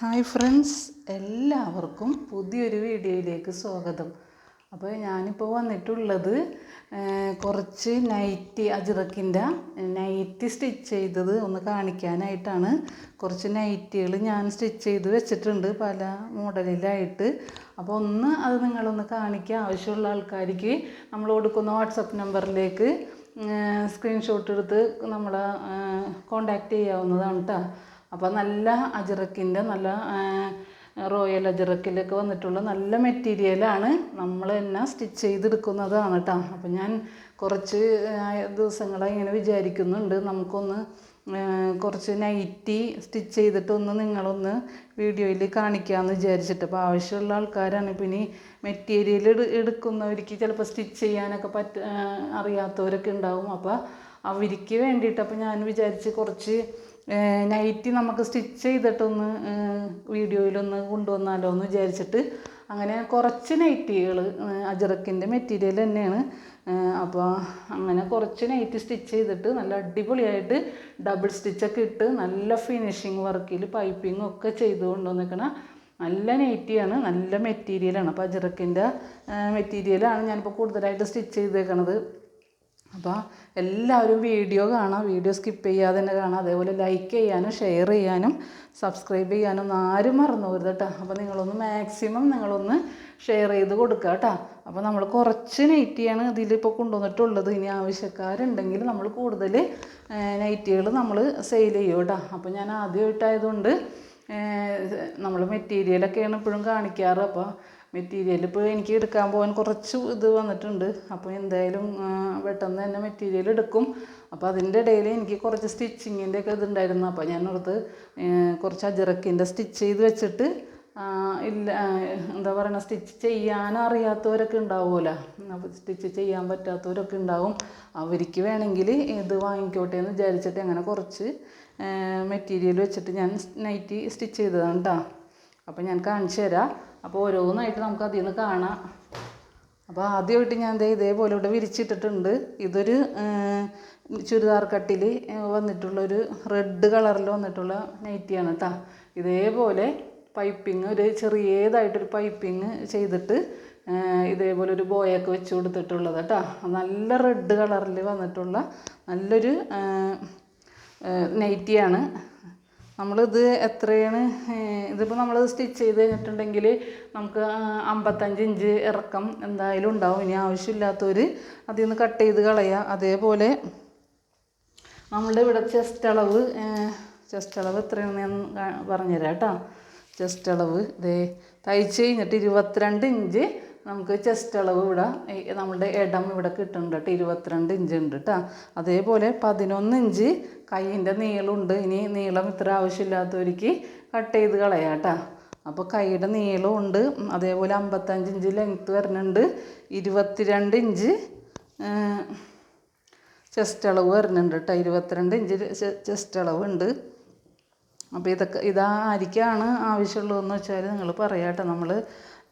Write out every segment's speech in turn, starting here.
Hi friends എല്ലാവർക്കും പുതിയൊരു വീഡിയോയിലേക്ക് സ്വാഗതം. അപ്പോൾ ഞാനിപ്പോൾ വന്നിട്ടുള്ളത് കുറച്ച് നൈറ്റി അജിറക്കിന്റെ നൈറ്റി സ്റ്റിച്ച് ചെയ്തത് ഒന്ന് കാണിക്കാനായിട്ടാണ്. കുറച്ച് നൈറ്റികൾ ഞാൻ സ്റ്റിച്ച് ചെയ്ത് വെച്ചിട്ടുണ്ട് പല മോഡലിലായിട്ട്. അപ്പോൾ ഒന്ന് അത് നിങ്ങളൊന്ന് കാണിക്കുക ആവശ്യമുള്ള ആൾക്കാർക്ക് നമ്മൾ കൊടുക്കുന്ന വാട്സപ്പ് നമ്പറിലേക്ക് സ്ക്രീൻഷോട്ട് എടുത്ത് നമ്മളെ കോണ്ടാക്റ്റ് ചെയ്യാവുന്നതാണ് കേട്ടോ അപ്പോൾ നല്ല അജിറക്കിന്റെ നല്ല റോയൽ അജിറക്കിലൊക്കെ വന്നിട്ടുള്ള നല്ല മെറ്റീരിയലാണ് നമ്മൾ തന്നെ സ്റ്റിച്ച് ചെയ്തെടുക്കുന്നതാണ് കേട്ടോ അപ്പോൾ ഞാൻ കുറച്ച് ദിവസങ്ങളായി ഇങ്ങനെ വിചാരിക്കുന്നുണ്ട്. നമുക്കൊന്ന് കുറച്ച് നൈറ്റി സ്റ്റിച്ച് ചെയ്തിട്ടൊന്ന് നിങ്ങളൊന്ന് വീഡിയോയിൽ കാണിക്കാമെന്ന് വിചാരിച്ചിട്ട്. അപ്പോൾ ആവശ്യമുള്ള ആൾക്കാരാണ് ഇപ്പം ഇനി മെറ്റീരിയൽ എടുക്കുന്നവർക്ക് ചിലപ്പോൾ സ്റ്റിച്ച് ചെയ്യാനൊക്കെ പറ്റ അറിയാത്തവരൊക്കെ ഉണ്ടാവും. അപ്പോൾ അവർക്ക് വേണ്ടിയിട്ട് അപ്പോൾ ഞാൻ വിചാരിച്ച് കുറച്ച് നൈറ്റി നമുക്ക് സ്റ്റിച്ച് ചെയ്തിട്ടൊന്ന് വീഡിയോയിലൊന്ന് കൊണ്ടുവന്നാലോ എന്ന് വിചാരിച്ചിട്ട് അങ്ങനെ കുറച്ച് നൈറ്റികൾ അജറക്കിന്റെ മെറ്റീരിയൽ തന്നെയാണ്. അപ്പോൾ അങ്ങനെ കുറച്ച് നൈറ്റ് സ്റ്റിച്ച് ചെയ്തിട്ട് നല്ല അടിപൊളിയായിട്ട് ഡബിൾ സ്റ്റിച്ചൊക്കെ ഇട്ട് നല്ല ഫിനിഷിങ് വർക്കിൽ പൈപ്പിംഗ് ഒക്കെ ചെയ്ത് കൊണ്ടുവന്നിരിക്കണ നല്ല നൈറ്റിയാണ് നല്ല മെറ്റീരിയലാണ്. അപ്പോൾ അജറക്കിന്റെ മെറ്റീരിയലാണ് ഞാനിപ്പോൾ കൂടുതലായിട്ട് സ്റ്റിച്ച് ചെയ്തേക്കണത്. അപ്പോൾ എല്ലാവരും വീഡിയോ കാണാം. വീഡിയോ സ്കിപ്പ് ചെയ്യാതെ തന്നെ കാണാം. അതേപോലെ ലൈക്ക് ചെയ്യാനും ഷെയർ ചെയ്യാനും സബ്സ്ക്രൈബ് ചെയ്യാനും ആരും മറന്നു പോരുത് കേട്ടോ അപ്പോൾ നിങ്ങളൊന്ന് മാക്സിമം നിങ്ങളൊന്ന് ഷെയർ ചെയ്ത് കൊടുക്കുക കേട്ടോ അപ്പോൾ നമ്മൾ കുറച്ച് നൈറ്റിയാണ് ഇതിലിപ്പോൾ കൊണ്ടുവന്നിട്ടുള്ളത്. ഇനി ആവശ്യക്കാരുണ്ടെങ്കിൽ നമ്മൾ കൂടുതൽ നൈറ്റികൾ നമ്മൾ സെയിൽ ചെയ്യും കേട്ടോ അപ്പോൾ ഞാൻ ആദ്യമായിട്ടായതുകൊണ്ട് നമ്മൾ മെറ്റീരിയലൊക്കെയാണ് ഇപ്പോഴും കാണിക്കാറ്. അപ്പോൾ മെറ്റീരിയൽ ഇപ്പോൾ എനിക്ക് എടുക്കാൻ പോകാൻ കുറച്ച് ഇത് വന്നിട്ടുണ്ട്. അപ്പോൾ എന്തായാലും പെട്ടെന്ന് തന്നെ മെറ്റീരിയൽ എടുക്കും. അപ്പോൾ അതിന്റെ ഇടയിൽ എനിക്ക് കുറച്ച് സ്റ്റിച്ചിങ്ങിന്റെ ഒക്കെ ഇതുണ്ടായിരുന്നു. അപ്പോൾ ഞാൻ ഓർത്ത് കുറച്ച് അജിറക്കിന്റെ സ്റ്റിച്ച് ചെയ്ത് വെച്ചിട്ട് ഇല്ല എന്താ പറയുക സ്റ്റിച്ച് ചെയ്യാൻ അറിയാത്തവരൊക്കെ ഉണ്ടാവുമല്ലോ. അപ്പോൾ സ്റ്റിച്ച് ചെയ്യാൻ പറ്റാത്തവരൊക്കെ ഉണ്ടാവും. അവർക്ക് വേണമെങ്കിൽ ഇത് വാങ്ങിക്കോട്ടെ എന്ന് വിചാരിച്ചിട്ട് അങ്ങനെ കുറച്ച് മെറ്റീരിയൽ വെച്ചിട്ട് ഞാൻ നൈറ്റി സ്റ്റിച്ച് ചെയ്തതാണ് കേട്ടോ അപ്പോൾ ഞാൻ കാണിച്ചു തരാം. അപ്പോൾ ഓരോന്നായിട്ട് നമുക്ക് അതിൽ നിന്ന് കാണാം. അപ്പോൾ ആദ്യമായിട്ട് ഞാൻ ദേ ഇതേപോലെ ഇവിടെ വിരിച്ചിട്ടിട്ടുണ്ട്. ഇതൊരു ചുരിദാർ കട്ടിൽ വന്നിട്ടുള്ളൊരു റെഡ് കളറിൽ വന്നിട്ടുള്ള നൈറ്റിയാണ് കേട്ടോ ഇതേപോലെ പൈപ്പിങ് ഒരു ചെറിയതായിട്ടൊരു പൈപ്പിങ് ചെയ്തിട്ട് ഇതേപോലെ ഒരു ബോയൊക്കെ വെച്ച് കൊടുത്തിട്ടുള്ളത് കേട്ടോ നല്ല റെഡ് കളറിൽ വന്നിട്ടുള്ള നല്ലൊരു നൈറ്റിയാണ്. നമ്മളിത് എത്രയാണ് ഇതിപ്പോൾ നമ്മൾ സ്റ്റിച്ച് ചെയ്ത് കഴിഞ്ഞിട്ടുണ്ടെങ്കിൽ നമുക്ക് അമ്പത്തഞ്ച് ഇഞ്ച് ഇറക്കം എന്തായാലും ഉണ്ടാവും. ഇനി ആവശ്യമില്ലാത്തവർ അതിൽ നിന്ന് കട്ട് ചെയ്ത് കളയുക അതേപോലെ നമ്മളുടെ ഇവിടെ ചെസ്റ്റ് അളവ് ചെസ്റ്റ് അളവ് എത്രയാണെന്ന് ഞാൻ പറഞ്ഞുതരാം കേട്ടോ. ചെസ്റ്റ് അളവ് ഇതേ തയ്ച്ച് കഴിഞ്ഞിട്ട് ഇരുപത്തിരണ്ട് ഇഞ്ച് നമുക്ക് ചെസ്റ്റ് അളവ് ഇവിടെ നമ്മുടെ ഇടം ഇവിടെ കിട്ടുന്നുണ്ട് കേട്ടോ. ഇരുപത്തിരണ്ട് ഇഞ്ച് ഉണ്ട് കേട്ടോ. അതേപോലെ പതിനൊന്ന് ഇഞ്ച് കൈയിന്റെ നീളമുണ്ട്. ഇനി നീളം ഇത്ര ആവശ്യമില്ലാത്തവർക്ക് കട്ട് ചെയ്ത് കളയാം കേട്ടോ. അപ്പോൾ കൈയുടെ നീളമുണ്ട് അതേപോലെ അമ്പത്തഞ്ച് ഇഞ്ച് ലെങ്ത്ത് വരുന്നുണ്ട്. ഇരുപത്തിരണ്ട് ഇഞ്ച് ചെസ്റ്റ് അളവ് വരുന്നുണ്ട് കേട്ടോ. ഇരുപത്തിരണ്ട് ഇഞ്ച് ചെസ്റ്റ് അളവ് ഉണ്ട്. അപ്പോൾ ഇതൊക്കെ ഇതാരിക്കാണ് ആവശ്യമുള്ളതെന്ന് വെച്ചാൽ നിങ്ങൾ പറയാം കേട്ടോ. നമ്മൾ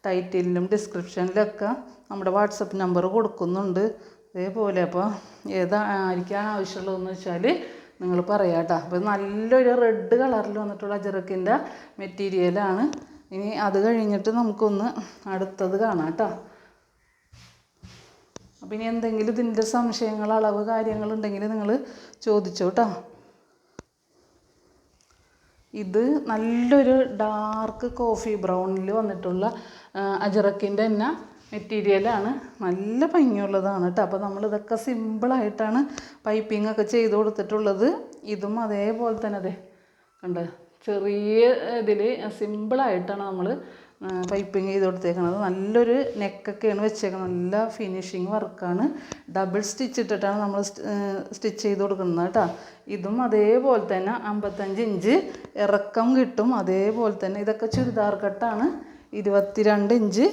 ടൈറ്റിലും ഡിസ്ക്രിപ്ഷനിലൊക്കെ നമ്മുടെ വാട്സപ്പ് നമ്പർ കൊടുക്കുന്നുണ്ട്. അതേപോലെ അപ്പോൾ ഏതാ ആരിക്കാണ് ആവശ്യമുള്ളതെന്ന് വെച്ചാൽ നിങ്ങൾ പറയാം കേട്ടോ അപ്പോൾ നല്ലൊരു റെഡ് കളറിൽ വന്നിട്ടുള്ള അജറക്കിന്റെ മെറ്റീരിയലാണ് ഇനി അത് കഴിഞ്ഞിട്ട് നമുക്കൊന്ന് അടുത്തത് കാണാം കേട്ടോ അപ്പം ഇനി എന്തെങ്കിലും ഇതിന്റെ സംശയങ്ങൾ അളവ് കാര്യങ്ങളുണ്ടെങ്കിൽ നിങ്ങൾ ചോദിച്ചോ കേട്ടോ ഇത് നല്ലൊരു ഡാർക്ക് കോഫി ബ്രൗണിൽ വന്നിട്ടുള്ള അജറക്കിന്റെ തന്നെ മെറ്റീരിയലാണ് നല്ല ഭംഗിയുള്ളതാണ് കേട്ടോ അപ്പോൾ നമ്മളിതൊക്കെ സിമ്പിളായിട്ടാണ് പൈപ്പിംഗ് ഒക്കെ ചെയ്ത് കൊടുത്തിട്ടുള്ളത്. ഇതും അതേപോലെ തന്നെ അതെ കണ്ട്? ചെറിയ ഇതിൽ സിമ്പിളായിട്ടാണ് നമ്മൾ പൈപ്പിംഗ് ചെയ്ത് കൊടുത്തേക്കുന്നത് നല്ലൊരു നെക്കൊക്കെയാണ് വെച്ചേക്കുന്നത് നല്ല ഫിനിഷിങ് വർക്കാണ് ഡബിൾ സ്റ്റിച്ച് ഇട്ടിട്ടാണ് നമ്മൾ സ്റ്റിച്ച് ചെയ്ത് കൊടുക്കുന്നത് കേട്ടോ. ഇതും അതേപോലെ തന്നെ അമ്പത്തഞ്ച് ഇഞ്ച് ഇറക്കം കിട്ടും. അതേപോലെ തന്നെ ഇതൊക്കെ ചുരിദാർ കട്ടാണ്. ഇരുപത്തിരണ്ട് ഇഞ്ച്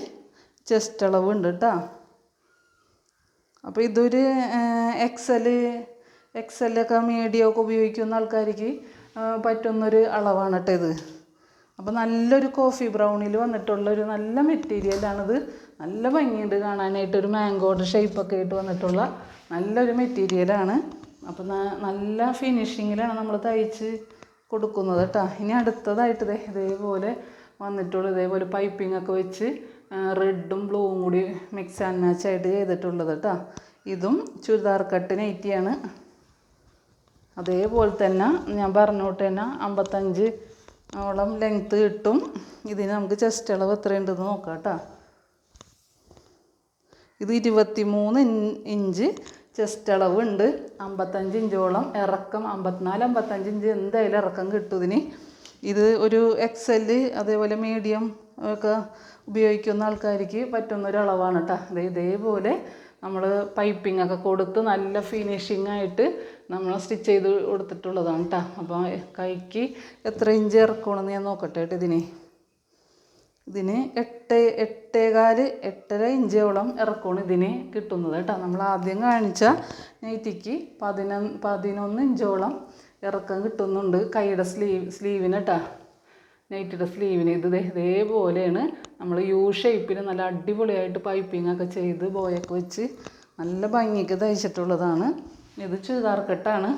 ചെസ്റ്റ് അളവ് ഉണ്ട് കേട്ടോ. അപ്പോൾ ഇതൊരു എക്സൽ എക്സലൊക്കെ മീഡിയം ഒക്കെ ഉപയോഗിക്കുന്ന ആൾക്കാർക്ക് പറ്റുന്നൊരു അളവാണ് കേട്ടോ ഇത്. അപ്പോൾ നല്ലൊരു കോഫി ബ്രൗണിൽ വന്നിട്ടുള്ളൊരു നല്ല മെറ്റീരിയലാണിത് നല്ല ഭംഗിയുണ്ട് കാണാനായിട്ട്. ഒരു മാംഗോയുടെ ഷേപ്പൊക്കെ ആയിട്ട് വന്നിട്ടുള്ള നല്ലൊരു മെറ്റീരിയലാണ് അപ്പോൾ നല്ല ഫിനിഷിങ്ങിലാണ് നമ്മൾ തയ്ച്ച് കൊടുക്കുന്നത് കേട്ടോ ഇനി അടുത്തതായിട്ട് ഇതേപോലെ വന്നിട്ടുള്ളൂ ഇതേപോലെ പൈപ്പിംഗ് ഒക്കെ വെച്ച് റെഡും ബ്ലൂവും കൂടി മിക്സ് ആൻഡ് മാച്ച് ആയിട്ട് ചെയ്തിട്ടുള്ളത് കേട്ടോ ഇതും ചുരിദാർ കട്ട് നൈറ്റിയാണ് അതേപോലെ തന്നെ ഞാൻ പറഞ്ഞോട്ട് തന്നെ അമ്പത്തഞ്ച് ഓളം ലെങ്ത്ത് കിട്ടും. ഇതിന് നമുക്ക് ചെസ്റ്റ് അളവ് എത്രയുണ്ടെന്ന് നോക്കാം കേട്ടോ ഇത് ഇരുപത്തി മൂന്ന് ഇഞ്ച് ചെസ്റ്റ് അളവ് ഉണ്ട്. അമ്പത്തഞ്ച് ഇഞ്ചോളം ഇറക്കം അമ്പത്തിനാല് അമ്പത്തഞ്ച് ഇഞ്ച് എന്തായാലും ഇറക്കം കിട്ടും ഇതിന്. ഇത് ഒരു എക്സെൽ അതേപോലെ മീഡിയം ഒക്കെ ഉപയോഗിക്കുന്ന ആൾക്കാർക്ക് പറ്റുന്ന ഒരു അളവാണ് കേട്ടോ ഇത് ഇതേപോലെ നമ്മൾ പൈപ്പിംഗ് ഒക്കെ കൊടുത്ത് നല്ല ഫിനിഷിംഗ് ആയിട്ട് നമ്മൾ സ്റ്റിച്ച് ചെയ്ത് കൊടുത്തിട്ടുള്ളതാണ് കേട്ടോ അപ്പോൾ കൈക്ക് എത്ര ഇഞ്ച് ഇറക്കണമെന്ന് ഞാൻ നോക്കട്ടെ കേട്ടോ ഇതിന്. ഇതിന് എട്ട് എട്ടേകാൽ എട്ടര ഇഞ്ചോളം ഇറക്കമാണ് ഇതിന് കിട്ടുന്നത് കേട്ടോ നമ്മൾ ആദ്യം കാണിച്ച നൈറ്റിക്ക് പതിനൊന്ന് പതിനൊന്ന് ഇഞ്ചോളം ഇറക്കം കിട്ടുന്നുണ്ട് കൈയുടെ സ്ലീവ് സ്ലീവിന് കേട്ടോ നൈറ്റിയുടെ സ്ലീവിന്. ഇത് ഇതേപോലെയാണ് നമ്മൾ യു ഷേപ്പിൽ നല്ല അടിപൊളിയായിട്ട് പൈപ്പിംഗ് ഒക്കെ ചെയ്ത് ബോയൊക്കെ വെച്ച് നല്ല ഭംഗിക്ക് തയ്ച്ചിട്ടുള്ളതാണ്. ഇത് ചുരിദാർ കെട്ടാണ്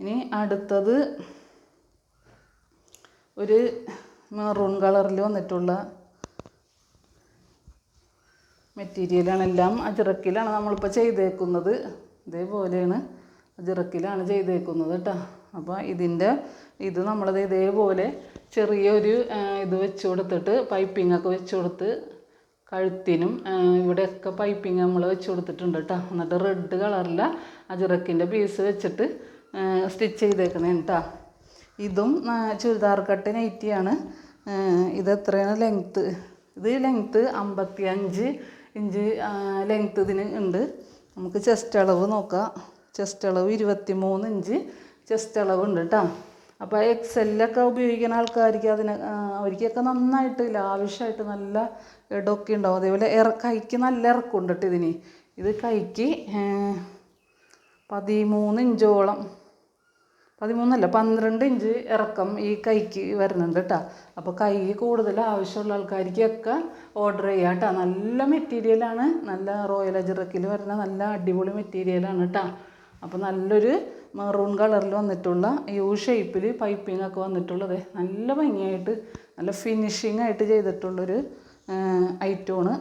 ഇനി അടുത്തത് ഒരു മെറൂൺ കളറിൽ വന്നിട്ടുള്ള മെറ്റീരിയലാണ് എല്ലാം അജിറക്കിലാണ് നമ്മളിപ്പോൾ ചെയ്തേക്കുന്നത്. ഇതേപോലെയാണ് അജിറക്കിലാണ് ചെയ്തേക്കുന്നത് കേട്ടോ. അപ്പോൾ ഇതിന്റെ ഇത് നമ്മളത് ഇതേപോലെ ചെറിയൊരു ഇത് വെച്ച് കൊടുത്തിട്ട് പൈപ്പിങ്ങൊക്കെ വെച്ച് കൊടുത്ത് കഴുത്തിനും ഇവിടെ ഇവിടെയൊക്കെ പൈപ്പിംഗ് നമ്മൾ വെച്ച് കൊടുത്തിട്ടുണ്ട് കേട്ടോ. എന്നിട്ട് റെഡ് കളറിലെ അജിറക്കിന്റെ പീസ് വെച്ചിട്ട് സ്റ്റിച്ച് ചെയ്തേക്കണേ കേട്ടോ ഇതും ചുരിദാർ കട്ട് നൈറ്റിയാണ് ഇത് എത്രയാണ് ലെങ്ത്ത് ഇത് ലെങ്ത്ത് അമ്പത്തി അഞ്ച് ഇഞ്ച് ലെങ്ത്ത് ഇതിന് ഉണ്ട്. നമുക്ക് ചെസ്റ്റ് അളവ് നോക്കാം. ചെസ്റ്റ് അളവ് ഇരുപത്തി മൂന്ന് ഇഞ്ച്. ചെസ്റ്റ് അളവ് ഉണ്ട് കേട്ടോ അപ്പോൾ എക്സെല്ലൊക്കെ ഉപയോഗിക്കുന്ന ആൾക്കാർക്ക് അതിന് അവർക്കൊക്കെ നന്നായിട്ട് ലാവിഷായിട്ട് നല്ല ഇടമൊക്കെ ഉണ്ടാവും. അതേപോലെ ഇറ കൈക്ക് നല്ല ഇറക്കമുണ്ട് കേട്ടോ ഇതിന്. ഇത് കൈക്ക് പതിമൂന്ന് ഇഞ്ചോളം പതിമൂന്നല്ല പന്ത്രണ്ട് ഇഞ്ച് ഇറക്കം ഈ കൈക്ക് വരുന്നുണ്ട് കേട്ടോ അപ്പോൾ കൈ കൂടുതൽ ആവശ്യമുള്ള ആൾക്കാർക്കൊക്കെ ഓർഡർ ചെയ്യാം കേട്ടോ നല്ല മെറ്റീരിയലാണ് നല്ല റോയൽ അജിറക്കിൽ വരുന്ന നല്ല അടിപൊളി മെറ്റീരിയലാണ് കേട്ടോ അപ്പോൾ നല്ലൊരു മെറൂൺ കളറിൽ വന്നിട്ടുള്ള യു ഷേപ്പിൽ പൈപ്പിംഗ് ഒക്കെ വന്നിട്ടുള്ളത് നല്ല ഭംഗിയായിട്ട് നല്ല ഫിനിഷിംഗ് ആയിട്ട് ചെയ്തിട്ടുള്ളൊരു ഐറ്റമാണ്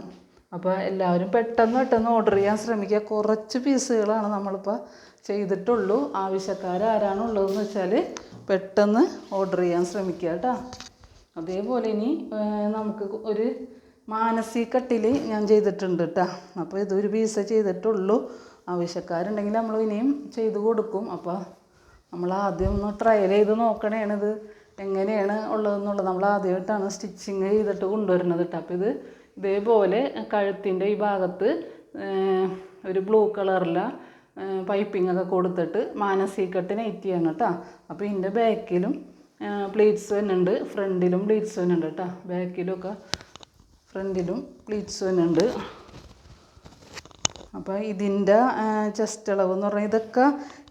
അപ്പോൾ എല്ലാവരും പെട്ടെന്ന് പെട്ടെന്ന് ഓർഡർ ചെയ്യാൻ ശ്രമിക്കുക. കുറച്ച് പീസുകളാണ് നമ്മളിപ്പോൾ ചെയ്തിട്ടുള്ളൂ. ആവശ്യക്കാരാരാണുള്ളതെന്ന് വെച്ചാൽ പെട്ടെന്ന് ഓർഡർ ചെയ്യാൻ ശ്രമിക്കുക കേട്ടോ. അതേപോലെ ഇനി നമുക്ക് ഒരു മാനസി കട്ടിൽ ഞാൻ ചെയ്തിട്ടുണ്ട് കേട്ടോ. അപ്പോൾ ഇതൊരു പീസേ ചെയ്തിട്ടുള്ളൂ. ആവശ്യക്കാരുണ്ടെങ്കിൽ നമ്മൾ ഇനിയും ചെയ്ത് കൊടുക്കും. അപ്പോൾ നമ്മൾ ആദ്യം ഒന്ന് ട്രയൽ ചെയ്ത് ഇത് എങ്ങനെയാണ് ഉള്ളതെന്നുള്ളത് നമ്മൾ ആദ്യമായിട്ടാണ് സ്റ്റിച്ചിങ് ചെയ്തിട്ട് കൊണ്ടുവരുന്നത് കേട്ടോ. അപ്പോൾ ഇത് ഇതേപോലെ കഴുത്തിന്റെ ഈ ഭാഗത്ത് ഒരു ബ്ലൂ കളറിലെ പൈപ്പിംഗ് ഒക്കെ കൊടുത്തിട്ട് മാനസികട്ട് നെറ്റ് ചെയ്യണം കേട്ടോ. അപ്പോൾ ഇതിന്റെ ബാക്കിലും പ്ലീറ്റ്സ് വരുന്നുണ്ട്. ഫ്രണ്ടിലും പ്ലീറ്റ്സ് വരുന്നുണ്ട് കേട്ടോ. ഒക്കെ ഫ്രണ്ടിലും പ്ലീറ്റ്സ് വരുന്നുണ്ട്. അപ്പോൾ ഇതിന്റെ ചെസ്റ്റ് അളവ് എന്ന് പറഞ്ഞാൽ ഇതൊക്കെ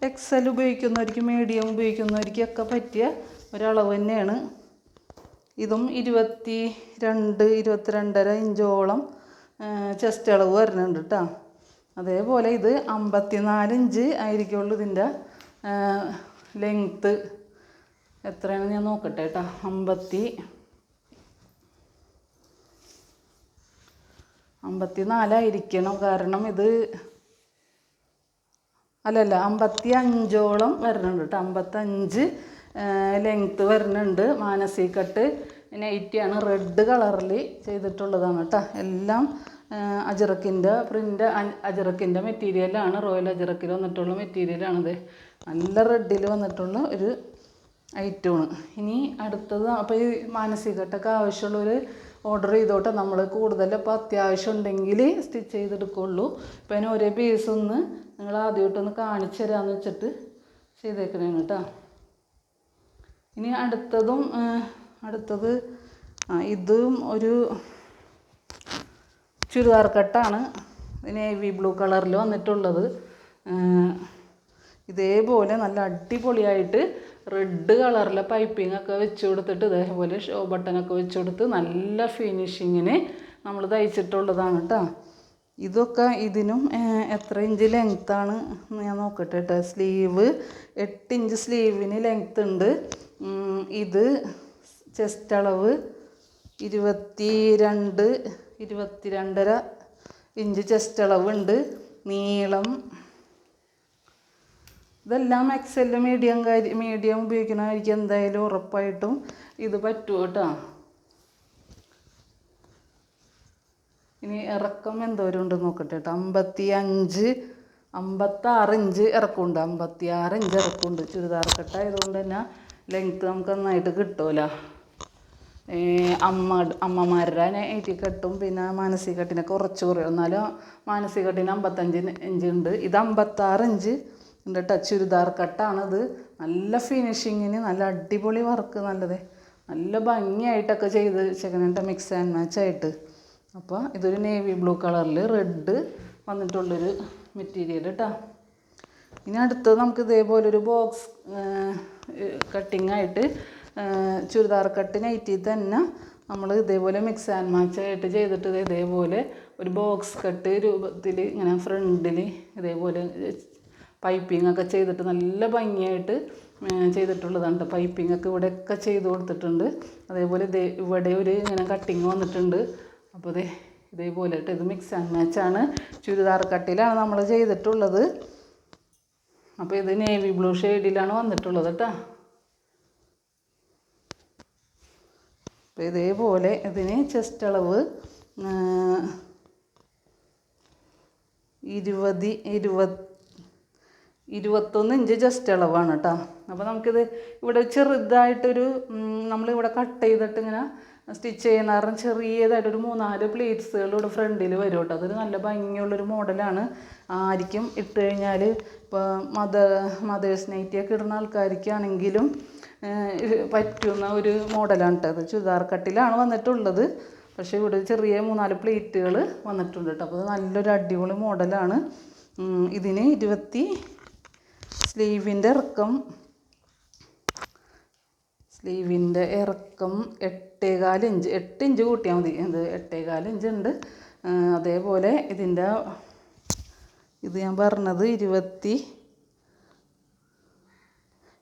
എക്സൽ ഉപയോഗിക്കുന്നവർക്ക് മീഡിയം ഉപയോഗിക്കുന്നവർക്കൊക്കെ പറ്റിയ ഒരളവ് തന്നെയാണ്. ഇതും ഇരുപത്തി രണ്ട് ഇരുപത്തിരണ്ടര ഇഞ്ചോളം ചെസ്റ്റ് അളവ് വരുന്നുണ്ട് കേട്ടോ അതേപോലെ ഇത് അമ്പത്തിനാല് ഇഞ്ച് ആയിരിക്കുള്ളൂ ഇതിന്റെ ലെങ്ത്ത് എത്രയാണെന്ന് ഞാൻ നോക്കട്ടെ കേട്ടോ അമ്പത്തി അമ്പത്തി നാലായിരിക്കണം കാരണം ഇത് അല്ലല്ല അമ്പത്തി അഞ്ചോളം വരുന്നുണ്ട് കേട്ടോ. അമ്പത്തഞ്ച് ലെങ്ത്ത് വരുന്നുണ്ട്. മാനസികട്ട് നൈറ്റിയാണ് റെഡ് കളറിൽ ചെയ്തിട്ടുള്ളതാണ് കേട്ടോ. എല്ലാം അജിറക്കിന്റെ പ്രിന്റ് അജിറക്കിന്റെ മെറ്റീരിയലാണ് റോയൽ അജിറക്കിൽ വന്നിട്ടുള്ള മെറ്റീരിയലാണിത് നല്ല റെഡിൽ വന്നിട്ടുള്ള ഒരു ഐറ്റമാണ് ഇനി അടുത്തത് അപ്പോൾ ഈ മാനസികട്ടൊക്കെ ആവശ്യമുള്ളൊരു ഓർഡർ ചെയ്തോട്ടെ. നമ്മൾ കൂടുതൽ ഇപ്പോൾ അത്യാവശ്യം ഉണ്ടെങ്കിൽ സ്റ്റിച്ച് ചെയ്തെടുക്കുള്ളൂ. ഇപ്പം അതിന് ഒരേ പീസ് ഒന്ന് നിങ്ങൾ ആദ്യമായിട്ടൊന്ന് കാണിച്ചു തരാമെന്ന് വെച്ചിട്ട് ചെയ്തേക്കണേ കേട്ടോ ഇനി അടുത്തതും അടുത്തത് ഇതും ഒരു ചുരിദാർ കട്ടാണ്. നേവി ബ്ലൂ കളറിൽ വന്നിട്ടുള്ളത്. ഇതേപോലെ നല്ല അടിപൊളിയായിട്ട് റെഡ് കളറിലെ പൈപ്പിംഗ് ഒക്കെ വെച്ച് കൊടുത്തിട്ട് ഇതേപോലെ ഷോ ബട്ടനൊക്കെ വെച്ച് കൊടുത്ത് നല്ല ഫിനിഷിങ്ങിന് നമ്മൾ തയ്ച്ചിട്ടുള്ളതാണ് കേട്ടോ ഇതൊക്കെ ഇതിനും എത്ര ഇഞ്ച് ലെങ്ത്താണ് ഞാൻ നോക്കട്ടെ കേട്ടോ സ്ലീവ് എട്ട് ഇഞ്ച് സ്ലീവിന് ലെങ്ത്ത് ഉണ്ട്. ഇത് ചെസ്റ്റ് അളവ് ഇരുപത്തി രണ്ട് ഇരുപത്തി രണ്ടര ഇഞ്ച് ചെസ്റ്റ് അളവുണ്ട്. നീളം ഇതെല്ലാം എക്സൽ മീഡിയം കാര്യം മീഡിയം ഉപയോഗിക്കണമായിരിക്കും എന്തായാലും ഉറപ്പായിട്ടും ഇത് പറ്റും കേട്ടോ. ഇനി ഇറക്കം എന്തോരം ഉണ്ട് നോക്കട്ടെ കേട്ടോ. അമ്പത്തി അഞ്ച് അമ്പത്താറ് ഇഞ്ച് ഇറക്കമുണ്ട്. അമ്പത്തി ആറ് ഇഞ്ച് ഇറക്കമുണ്ട്. ചുരിദാർ കട്ടായതുകൊണ്ട് തന്നെ ലെങ്ത്ത് നമുക്ക് നന്നായിട്ട് കിട്ടുമല്ല അമ്മ അമ്മമാരുടെ കെട്ടും പിന്നെ മാനസിക കെട്ടിനെ കുറച്ച് കുറയും. എന്നാലും മാനസിക കെട്ടിന് അമ്പത്തഞ്ച് ഇഞ്ച് ഉണ്ട്. ഇത് അമ്പത്താറ് ഇഞ്ച് കേട്ടോ ചുരിദാർ കട്ടാണത്. നല്ല ഫിനിഷിങ്ങിന് നല്ല അടിപൊളി വർക്ക് നല്ലത്. നല്ല ഭംഗിയായിട്ടൊക്കെ ചെയ്ത് വെച്ചേക്കണ മിക്സ് ആൻഡ് മാച്ച് ആയിട്ട്. അപ്പോൾ ഇതൊരു നേവി ബ്ലൂ കളറിൽ റെഡ് വന്നിട്ടുള്ളൊരു മെറ്റീരിയൽ കേട്ടോ ഇനി അടുത്തത് നമുക്ക് ഇതേപോലെ ഒരു ബോക്സ് കട്ടിങ് ആയിട്ട് ചുരിദാർ കട്ട് നൈറ്റി തന്നെ നമ്മൾ ഇതേപോലെ മിക്സ് ആൻഡ് മാച്ച് ആയിട്ട് ചെയ്തിട്ട് ഇത് ഇതേപോലെ ഒരു ബോക്സ് കട്ട് രൂപത്തിൽ ഇങ്ങനെ ഫ്രണ്ടിൽ ഇതേപോലെ പൈപ്പിംഗ് ഒക്കെ ചെയ്തിട്ട് നല്ല ഭംഗിയായിട്ട് ചെയ്തിട്ടുള്ളതുണ്ട് ചെയ്തിട്ടുള്ളതാണ് പൈപ്പിംഗ് ഒക്കെ ഇവിടെയൊക്കെ ചെയ്ത് കൊടുത്തിട്ടുണ്ട്. അതേപോലെ ഇതേ ഇവിടെ ഒരു ഇങ്ങനെ കട്ടിങ് വന്നിട്ടുണ്ട്. അപ്പോൾ ഇതേ ഇതേപോലെ ഇത് മിക്സ് ആൻഡ് മാച്ചാണ് ചുരിദാർ കട്ടിലാണ് നമ്മൾ ചെയ്തിട്ടുള്ളത്. അപ്പോൾ ഇത് നേവി ബ്ലൂ ഷെയ്ഡിലാണ് വന്നിട്ടുള്ളത് കേട്ടോ അപ്പോൾ ഇതേപോലെ ഇതിന് ചെസ്റ്റ് അളവ് ഇരുപത് ഇരുപത് ഇരുപത്തൊന്ന് ഇഞ്ച് ജസ്റ്റ് ഇളവാണ് കേട്ടോ അപ്പോൾ നമുക്കിത് ഇവിടെ ചെറുതായിട്ടൊരു നമ്മളിവിടെ കട്ട് ചെയ്തിട്ട് ഇങ്ങനെ സ്റ്റിച്ച് ചെയ്യുന്ന കാരണം ചെറിയതായിട്ട് ഒരു മൂന്നാൽ പ്ലേറ്റ്സുകൾ ഇവിടെ ഫ്രണ്ടിൽ വരും കേട്ടോ അതൊരു നല്ല ഭംഗിയുള്ളൊരു മോഡലാണ് ആയിരിക്കും ഇട്ട് കഴിഞ്ഞാൽ ഇപ്പോൾ മദർ മദേഴ്സ് നൈറ്റിയൊക്കെ ഇടുന്ന ആൾക്കാർക്കാണെങ്കിലും പറ്റുന്ന ഒരു മോഡലാണ് കേട്ടോ അത് ചുരിദാർ കട്ടിലാണ് വന്നിട്ടുള്ളത്. പക്ഷേ ഇവിടെ ചെറിയ മൂന്നാൽ പ്ലേറ്റുകൾ വന്നിട്ടുണ്ട് കേട്ടോ അപ്പോൾ നല്ലൊരു അടിപൊളി മോഡലാണ് ഇതിന് ഇരുപത്തി സ്ലീവിന്റെ ഇറക്കം. സ്ലീവിന്റെ ഇറക്കം എട്ടേകാൽ ഇഞ്ച് എട്ട് ഇഞ്ച് കൂട്ടിയാൽ മതി. എന്ത്? എട്ടേകാൽ ഇഞ്ച് ഉണ്ട് അതേപോലെ ഇതിന്റെ ഇത് ഞാൻ പറഞ്ഞത് ഇരുപത്തി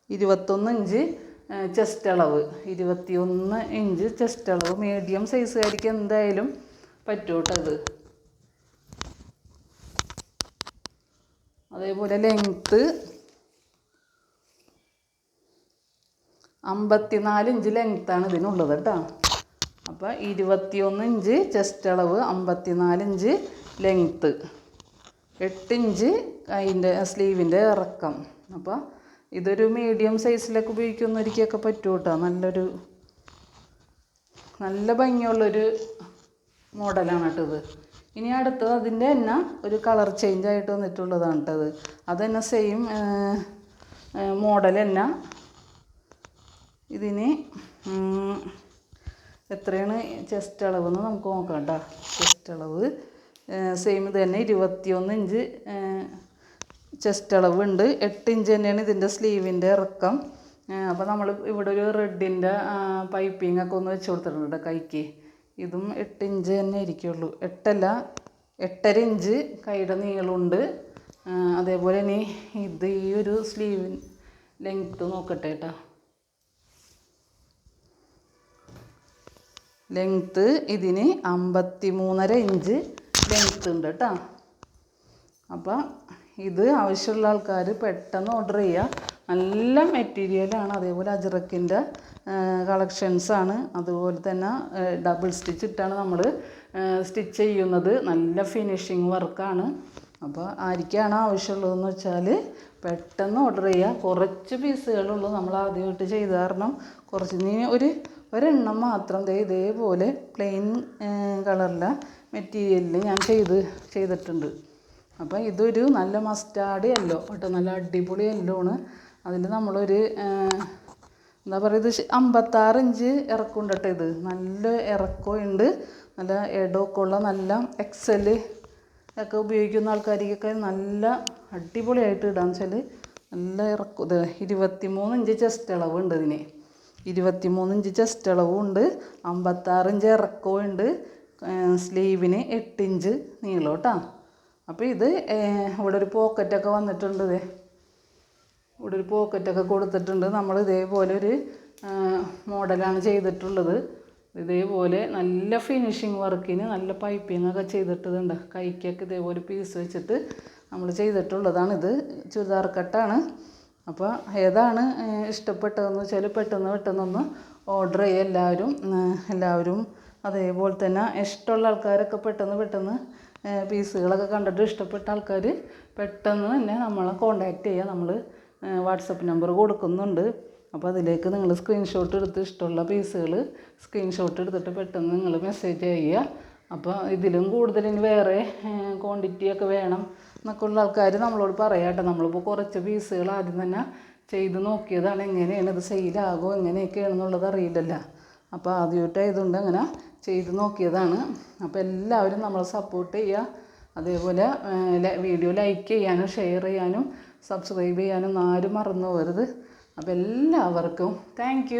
ഇരുപത്തൊന്ന് ഇഞ്ച് ചെസ്റ്റ് അളവ്. ഇരുപത്തിയൊന്ന് ഇഞ്ച് ചെസ്റ്റ് അളവ്. മീഡിയം സൈസുകാരിക്ക് എന്തായാലും പറ്റും കേട്ടോ ഇത്. അതേപോലെ ലെങ്ത്ത് അമ്പത്തിനാല് ഇഞ്ച് ലെങ്ത്താണ് ഇതിനുള്ളത് കേട്ടോ. അപ്പോൾ ഇരുപത്തിയൊന്ന് ഇഞ്ച് ചെസ്റ്റ് അളവ് അമ്പത്തിനാല് ഇഞ്ച് ലെങ്ത്ത് എട്ട് ഇഞ്ച് അതിന്റെ സ്ലീവിന്റെ ഇറക്കം. അപ്പോൾ ഇതൊരു മീഡിയം സൈസിലൊക്കെ ഉപയോഗിക്കുന്നവർക്കൊക്കെ പറ്റും കേട്ടോ. നല്ലൊരു നല്ല ഭംഗിയുള്ളൊരു മോഡലാണ് കേട്ടോ ഇത്. ഇനി അടുത്തത് അതിന്റെ തന്നെ ഒരു കളർ ചേഞ്ച് ആയിട്ട് വന്നിട്ടുള്ളതാണ് കേട്ടത് അത് തന്നെ സെയിം മോഡൽ തന്നെ ഇതിന് എത്രയാണ് ചെസ്റ്റ് അളവെന്ന് നമുക്ക് നോക്കാം കേട്ടോ. ചെസ്റ്റ് അളവ് സെയിം ഇത് തന്നെ ഇരുപത്തിയൊന്ന് ഇഞ്ച് ചെസ്റ്റ് അളവുണ്ട്. എട്ട് ഇഞ്ച് തന്നെയാണ് ഇതിന്റെ സ്ലീവിന്റെ ഇറക്കം. അപ്പോൾ നമ്മൾ ഇവിടെ ഒരു റെഡിന്റെ പൈപ്പിംഗ് ഒക്കെ ഒന്ന് വെച്ച് കൊടുത്തിട്ടുണ്ട് കൈക്ക്. ഇതും എട്ട് ഇഞ്ച് തന്നെ ഇരിക്കുള്ളൂ. എട്ടല്ല എട്ടര ഇഞ്ച് കൈയുടെ നീളമുണ്ട്. അതേപോലെ ഇനി ഇത് ഈ ഒരു സ്ലീവ് ലെങ്ത്ത് നോക്കട്ടെ കേട്ടോ. ലെങ്ത്ത് ഇതിന് അമ്പത്തി മൂന്നര ഇഞ്ച് ലെങ്ത്ത് ഉണ്ട് കേട്ടോ അപ്പം ഇത് ആവശ്യമുള്ള ആൾക്കാർ പെട്ടെന്ന് ഓർഡർ ചെയ്യുക നല്ല മെറ്റീരിയലാണ് അതേപോലെ അജറക്കിന്റെ കളക്ഷൻസാണ് അതുപോലെ തന്നെ ഡബിൾ സ്റ്റിച്ച് ഇട്ടാണ് നമ്മൾ സ്റ്റിച്ച് ചെയ്യുന്നത്. നല്ല ഫിനിഷിങ് വർക്കാണ് അപ്പോൾ ആർക്കാണ് ആവശ്യമുള്ളതെന്ന് വെച്ചാൽ പെട്ടെന്ന് ഓർഡർ ചെയ്യുക കുറച്ച് പീസുകളുള്ളൂ നമ്മൾ ആദ്യമായിട്ട് ചെയ്ത കാരണം കുറച്ച് ഒരു ഒരെണ്ണം മാത്രം ദേ ഇതേപോലെ പ്ലെയിൻ കളറിലെ മെറ്റീരിയലിൽ ഞാൻ ചെയ്ത് ചെയ്തിട്ടുണ്ട്. അപ്പോൾ ഇതൊരു നല്ല മസ്റ്റാർഡ് യെല്ലോ കേട്ടോ നല്ല അടിപൊളി യെല്ലോ ആണ്. അതിൽ നമ്മളൊരു എന്താ പറയുക ഇത് അമ്പത്താറ് ഇഞ്ച് ഇറക്കമുണ്ട് കേട്ടോ ഇത്. നല്ല ഇറക്കമുണ്ട് നല്ല ഇടമൊക്കെ ഉള്ള നല്ല എക്സൽ ഒക്കെ ഉപയോഗിക്കുന്ന ആൾക്കാർക്കൊക്കെ നല്ല അടിപൊളിയായിട്ട് ഇടാന്ന് വെച്ചാൽ നല്ല ഇറക്കം ഇത് ഇരുപത്തി മൂന്ന് ഇഞ്ച് ചെസ്റ്റ് അളവുണ്ട് ഇതിന്. ഇരുപത്തി മൂന്ന് ഇഞ്ച് ചെസ്റ്റ് അളവും ഉണ്ട് അമ്പത്താറ് ഇഞ്ച് ഇറക്കവും ഉണ്ട് സ്ലീവിന് എട്ട് ഇഞ്ച് നീളം കേട്ടോ അപ്പോൾ ഇത് ഇവിടെ ഒരു പോക്കറ്റൊക്കെ വന്നിട്ടുണ്ട് ഇതേ ഇവിടെ ഒരു പോക്കറ്റൊക്കെ കൊടുത്തിട്ടുണ്ട്. നമ്മൾ ഇതേപോലെ ഒരു മോഡലാണ് ചെയ്തിട്ടുള്ളത്. ഇതേപോലെ നല്ല ഫിനിഷിങ് വർക്കിന് നല്ല പൈപ്പിംഗ് ഒക്കെ ചെയ്തിട്ടുണ്ട്. കൈക്കൊക്കെ ഇതേപോലെ പീസ് വെച്ചിട്ട് നമ്മൾ ചെയ്തിട്ടുള്ളതാണിത്. ചുരിദാർ കട്ടാണ്. അപ്പോൾ ഏതാണ് ഇഷ്ടപ്പെട്ടതെന്ന് വെച്ചാൽ പെട്ടെന്ന് പെട്ടെന്നൊന്ന് ഓർഡർ ചെയ്യുക എല്ലാവരും എല്ലാവരും. അതേപോലെ തന്നെ ഇഷ്ടമുള്ള ആൾക്കാരൊക്കെ പെട്ടെന്ന് പെട്ടെന്ന് പീസുകളൊക്കെ കണ്ടിട്ട് ഇഷ്ടപ്പെട്ട ആൾക്കാർ പെട്ടെന്ന് തന്നെ നമ്മളെ കോണ്ടാക്റ്റ് ചെയ്യുക നമ്മൾ വാട്സപ്പ് നമ്പർ കൊടുക്കുന്നുണ്ട്. അപ്പോൾ അതിലേക്ക് നിങ്ങൾ സ്ക്രീൻഷോട്ട് എടുത്ത് ഇഷ്ടമുള്ള പീസുകൾ സ്ക്രീൻഷോട്ട് എടുത്തിട്ട് പെട്ടെന്ന് നിങ്ങൾ മെസ്സേജ് ചെയ്യുക. അപ്പോൾ ഇതിലും കൂടുതൽ ഇനി വേറെ ക്വാണ്ടിറ്റിയൊക്കെ വേണം. എന്നൊക്കെ ഉള്ള ആൾക്കാർ നമ്മളോട് പറയാട്ടോ നമ്മളിപ്പോൾ കുറച്ച് പീസുകൾ ആദ്യം തന്നെ ചെയ്ത് നോക്കിയതാണ് എങ്ങനെയാണ് ഇത് സെയിലാകുമോ എങ്ങനെയൊക്കെയാണെന്നുള്ളത് അറിയില്ലല്ലോ. അപ്പോൾ ആദ്യമായിട്ടായതുകൊണ്ട് അങ്ങനെ ചെയ്ത് നോക്കിയതാണ്. അപ്പോൾ എല്ലാവരും നമ്മളെ സപ്പോർട്ട് ചെയ്യുക. അതേപോലെ വീഡിയോ ലൈക്ക് ചെയ്യാനും ഷെയർ ചെയ്യാനും സബ്സ്ക്രൈബ് ചെയ്യാനും ആരും മറന്നു പോകരുത്. അപ്പോൾ എല്ലാവർക്കും താങ്ക്